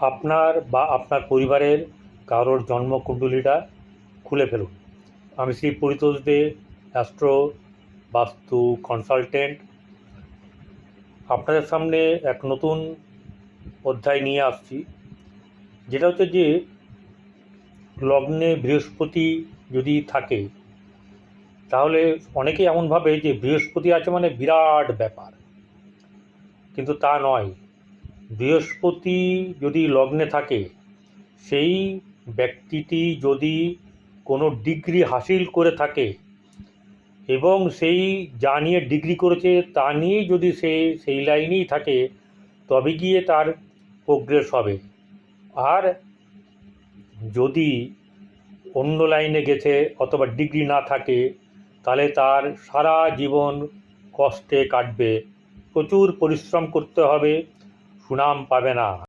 আপনার বা আপনার পরিবারের কারোর জন্মকুণ্ডলীটা খুলে ফেলুন। আমি শ্রী পরিতোষ দে, অ্যাস্ট্রো বাস্তু কনসালটেন্ট। আপনাদের সামনে এক নতুন অধ্যায় নিয়ে আসছি। যেটা হচ্ছে যে, লগ্নে বৃহস্পতি যদি থাকে, তাহলে অনেকেই এমন ভাবে যে বৃহস্পতি আছে মানে বিরাট ব্যাপার। কিন্তু তা নয়। বৃহস্পতি যদি লগ্নে থাকে, সেই ব্যক্তিটি যদি কোনো ডিগ্রি হাসিল করে থাকে এবং সেই যা নিয়ে ডিগ্রি করেছে তা নিয়েই যদি সে সেই লাইনেই থাকে, তবে গিয়ে তার প্রোগ্রেস হবে। আর যদি অন্য লাইনে গেছে অথবা ডিগ্রি না থাকে, তাহলে তার সারা জীবন কষ্টে কাটবে। প্রচুর পরিশ্রম করতে হবে। সুনাম পাবে না।